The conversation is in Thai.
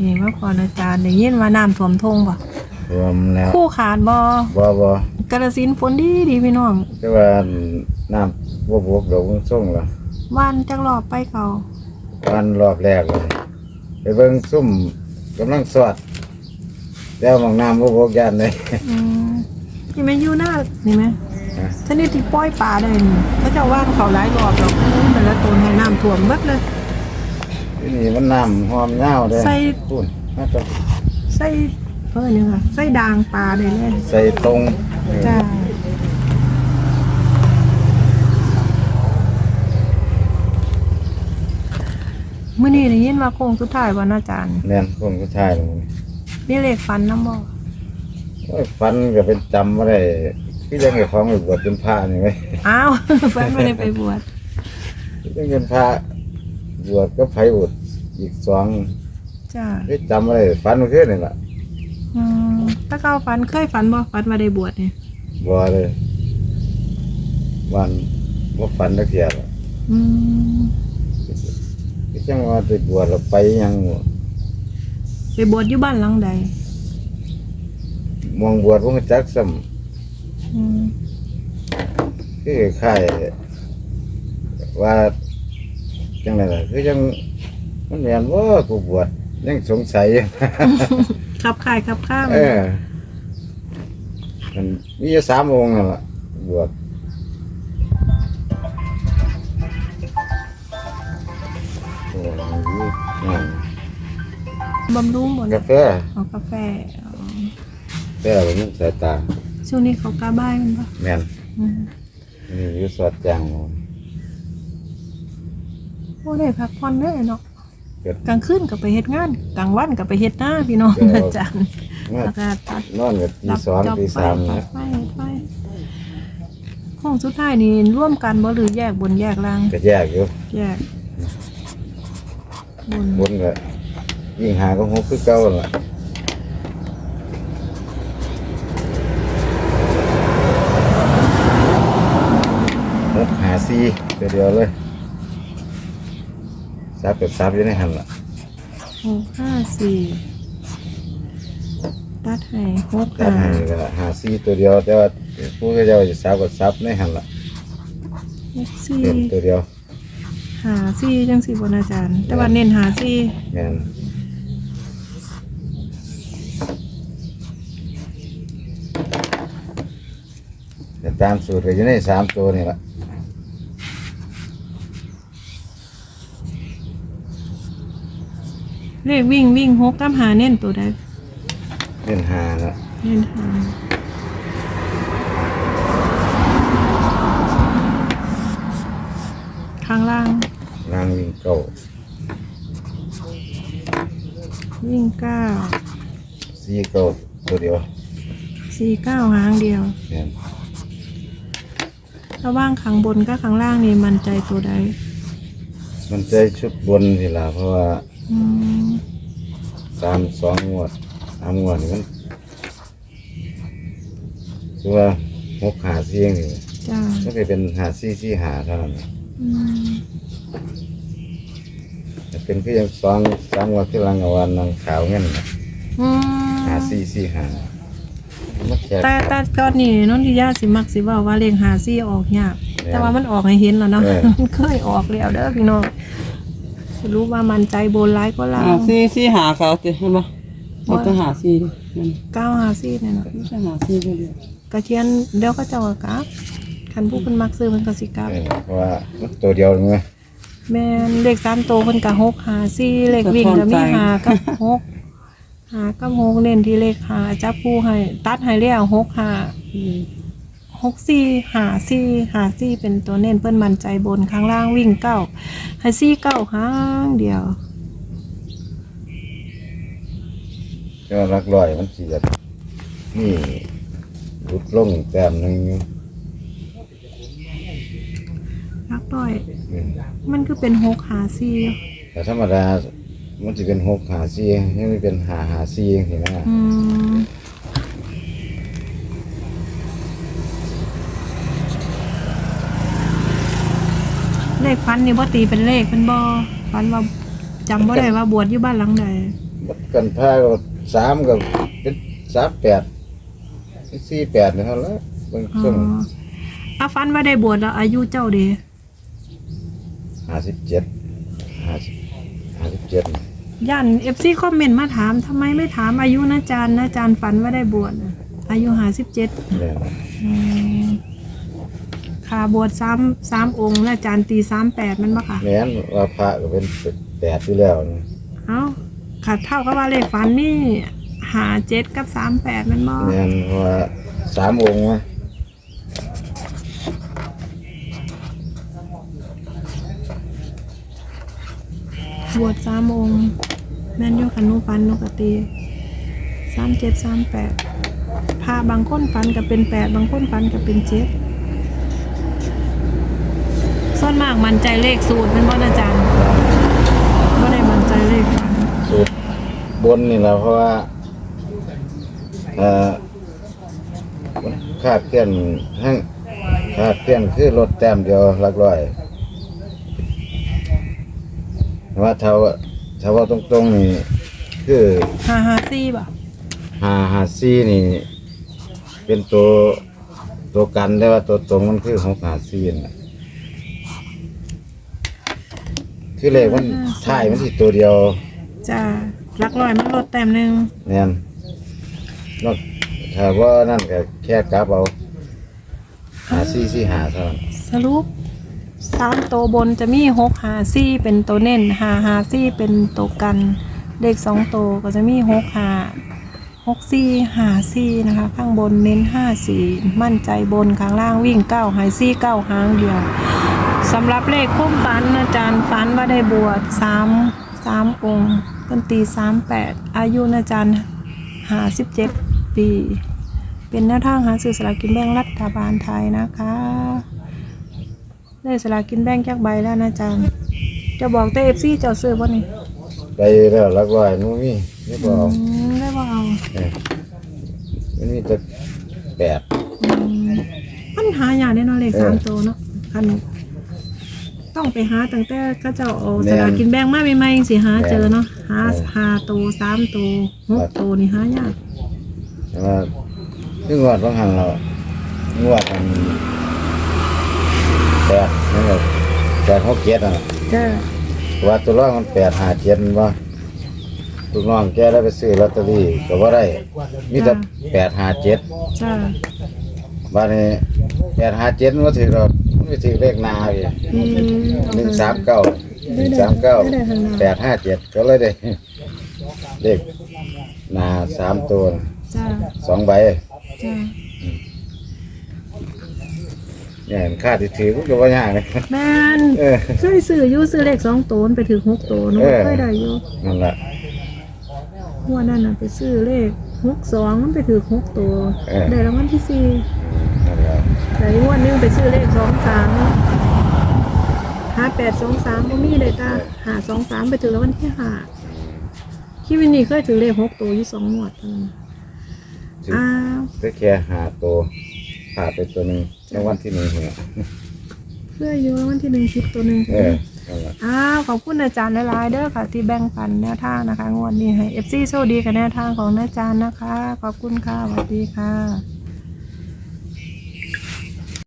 นี่มาขออาจารย์ได้ยินว่าน้ำท่วมทงบ่รวมแล้วคู่ขาดบ่บ่บ่กระสินธุ์ฝนดีดีพี่น้องแต่ว่าน้ำบ่บวกดอกมันส่งละว่านจักรอบไปเขาวันรอบแรกเลยไปเบิ่งซุ่มกำลังสวดแล้วมองน้ำบ่บวกยันเลยอืมนี่แม่นอยู่หน้านี่ไหมฮะชนิดที่ปล่อยปลาได้นี่เขาเจะว่านเขาหลายรอบดอกแต่ละตนให้น้ำท่วมเบิดเลยที่ นี่มันน้ำหอมยาวเลยใส่ พูนน่าจะใส่เพิ่นนี่ค่ะใส่ด่างปลาได้เลยใส่ตรงจ้ามื้อนี้ได้ยินว่าโค้งสุดท้ายวันอาจารย์แม่นคนผู้ชายลงนี่นี่เลขฟันน้ำบ่โอ้ยฟันก็เป็นจำบ่ได้คือยังไงของไปบวชเป็นพระนี่ไหมอ้าว ฟันไม่ได้ไปบวชยังเป็นพระ บวชก็ไผบวชอีกสองจ้าคือจำบ่ได้ฟันมันคือนี่ล่ะอืมถ้าเก้าฟันเคยฟันบ่ฟันมาได้บวชเนี่ยบ่เลยวันบ่ฟันตะเกียบอืมคือจังว่าไปบวชแล้วไปยังบ่ไปบวชอยู่บ้านหลังใดมองบวชบ่รู้จักซ้ำอืมคือค่ายว่า จังไดล่ะคือจังมันแม่นบ่กูบวชยังสงสัยขับข่ายขับข้ามเออมันมีอยู่สามองค์นั่นล่ะบวชโอ้ยนั่นบำรุงบ่กานะแฟเอากาแฟอ๋อกาแฟบำรุงสายตาช่วงนี้เขากล้าบ้ายมันปะแม่นอืม นี่อยู่สอดจางหมด โอ้ได้พักผ่อนเด้อเนาะเกิดกลางคืนก็ไปเฮ็ดงาน กลางวันก็ไปเฮ็ดหน้าพี่น้องเดี๋ยวอาจารย์มาแล้วก็ตัดนอนกับตีรับสองจอบตีไปสามตันะดไปไปห้องสุดท้ายนี่ร่วมกันบ่หรือแยกบนแยกล่างก็แยกอยู่แยกบนบนก็ยิ่งหาก็หกคือเก่าล่ะหกหาซีเดียวเดียวเลย ซับกับซับอยู่ในหันล่ะหกห้าสี่ตัดให้หกตัดห้าให้ก็หาซีตัวเดียว แต่ว่าผู้ก็จะว่าจะซับกับซับในหันล่ะหกสี่เป็นตัวเดียวหาสี่จังสี่บนอาจารย์ แต่ว่าเน้นหาสี่แม่นแต่ตามสูตรก็อยู่ในสามตัวนี่ล่ะ เลขวิ่งวิ่งหกกับหาเน้นตัวใดเล่นหาละเน้นหาข้างล่างล่างวิ่งเก้าวิ่งเก้าสี่เก้าตัวเดียวสี่เก้าหางเดียวแม่นระหว่างข้างบนกับข้างล่างนี่มันใจตัวใด มันใจชุดบนสิล่ะเพราะว่า อืมตามสองงวดสามงวดนี่มันคือว่าหกหาเสียงนี่จ้าก็จะเป็นหาซี่ซี่หาเท่านั้น อืมแต่เป็นคือยังสองสามงวดที่หลังเอาวันนางขาวเงี้ยน่ะอืมหาซี่ซี่หามันแค่แต่แต่ก่อนนี่นนทิยาสิมักสิเว่าว่าเลขหาซี่ออกยากแม่นแต่ว่ามันออกให้เห็นแล้วเนาะเออมันเคยออกแล้วเด้อพี่น้อง สรู้ว่ามันใจโบนร้ายก็ลาอ่าวซี่ซี่หาเขาเห็นปะเขาต้องหาซี่ดิมันเก้าหาซี่เนี่ยเนาะไม่ใช่หาซี่เดียวกระเทียนเดี๋ยวก็จะว่ากราฟคันผู้เพิ่นมักซื้อเพิ่นก็สิกราฟเออเพราะว่ามันตัวเดียวเลยแม่นเลขสามโตวเพิ่นก็หกหาซี่เลขวิ่งก็มีหากับหกหากับหกเน้นที่เลขหาจับคู่ให้ตัดให้แล้วหกหาอืม หกซี่หาซี่หาซี่เป็นตัวเน้นเพิ่นมั่นใจบนข้างล่างวิ่งเก้าให้ซี่เก้าหางเดียวก็รักลอยมันสีแบบนี่รุดลงแต้มหนึ่งอยู่รักด้อย อืมมันคือเป็นหกหาซี่แต่ธรรมดามันจะเป็นหกหาซี่ยังไม่เป็นหาหาซี่เห็นไหมอืม เลขฟันนี่บ่ตีเป็นเลขเป็นบ่ฟันว่าจำบ่ได้ว่าบวชอยู่บ้านหลังใดบกันพาก็สามกับเป็นสามแปดสี่แปดนี่เท่านั้นเบางอ๋อช่วงอาฟันว่าได้บวชแล้วอายุเจ้าเด้ห้าสิบเจ็ดห้าสิบห้าสิบเจ็ดย่านเอฟซีคอมเมนต์มาถามทำไมไม่ถามอายุนะจานนะจานฝันว่าได้บวชน่ะอายุห้าสิบเจ็ด เนี่ย ค่ะบวชสามสามองค์และจานตีสามแปดมันปะค่ะแม้นว่าพระก็เป็นแปดอยู่แล้วนะเอ้าค่ะเท่ากับว่าเลขฝันนี่หาเจ็ดกับสามแปดมันบ่แม้นว่าสามองค์นะบวชสามองค์แม่นอยู่คันหนูฝันหนูกตีสามเจ็ดสามแปดพาบางคนฝันกับเป็นแปดบางคนฝันกับเป็นเจ็ด ส่วนมากมันใจเลขสูตรแมันบ่นะอาจารย์บ่ได้มันใจเลขฝันสูตรบนนี่แหละเพราะว่าเอ่อคาดเคลื่อนห้างคาดเคลื่อนคือรถแต้มเดียวหลักร้อยแต่ว่าถ้าว่าถ้าว่าตรงๆนี่คือหาหาซี่บ่หาหาซี่นี่ เป็นตัวตัวกันได้ว่าตัวตรงมันคือหกหาซี่น่ะ คือเลขมันท้ายมันที่ตัวเดียวจ้าลักลอยมันลดแต้มหนึ่งเนี่ยนอกถ้าว่านั่นก็แค่กลับเอาหาซี่ซี่หาเท่านั้นสรุปสามตัวบนจะมีหกหาซี่เป็นตัวเน้นหาหาซี่เป็นตัวกันเลขสองตัวก็จะมีหกหาหกซี่หาซี่นะคะ ข้างบนเน้นห้าสี่มั่นใจบนข้างล่างวิ่งเก้าหายซี่เก้าหางเดียว สำหรับเลขคุ้มฝันอาจารย์ฝันว่าได้บวชสามสามองค์ต้นตีสามแปดอายุอาจารย์หาสิบเจ็ดปี เป็นแนวทางหาซื้อสลากกินแบ่งรัฐบาลไทยนะคะ ได้สลากกินแบ่งจากใบแล้วนะอาจารย์ จะบอกเตเอฟซีเจ้าซื้อบ่นี่ไปแล้วหลักร้อยนู้นมีนี่บเอกอืมได้บ่เอาเออมันมีแต่แปดอืมมันหายากแน่นอนเลขเออสามตัวเนาะคัน ต้องไปหาตั้งแต่ก็เจ้าเอาแม่สน ลากกินแบ่งมาใหม่ๆสิหาแม่นเจอเนาะหาเออหาตัวสามตัวหกตัวนี่หายากแต่ว่าคืองวดบางหันเรางวดมันแปดนั่นแหละแปดหกเจ็ดอะ จ้าว่าตัวรองมันแปดหาเจ็ดว่าลูกน้องแกได้ไปซื้อลอตเตอรี่ก็ว่าได้มีแต่แปดหาเจ็ดจ้า บ้านนี้แปดหาเจ็ดมันก็ถือเรา ไม่ถือเลขนาอีกอืมหนึ่งสามเก้าหนึ่งสามเก้าแปดห้าเจ็ดก็เลยได้เลขนาสามตัวจ้าสองใบจ้าเนี่ยเห็นค่าที่ถือมันก็ว่ายากเลยแม่นเออ เคยซื้ออยู่ซื้อเลขสองตัวมันไปถึงหกตัวเนาะเออ เคยได้อยู่นั่นแหละหัวดนั่นน่ะไปซื้อเลขหกสองมันไปถือหกตัวเออ ได้รางวัลที่สี่ นั่นแหละแต่อีกงวันนึงไปซื้อเลขสองสามห้าแปดสองสามบ่มีเลยจ้าหาสองสามไปถือรางวัลที่ห้าคิดวินนี่เคยถือเลขหกตัวอยู่สองงวดเท่านั้นถืออ้าวได้แค่หาตัวขาดไปตัวหนึ่งในวันที่หนึ่งเนี่ยเพื่ออยู่รางวัลที่หนึ่งคลิปตัวหนึ่งเออนั่นแหละอ้าวขอบคุณอาจารย์หลายๆเด้อค่ะ ที่แบ่งปันแนวทางนะคะงวดนี้ให้เอฟซีโชคดีกับแนวทางของอาจารย์นะคะ ขอบคุณค่ะสวัสดีค่ะ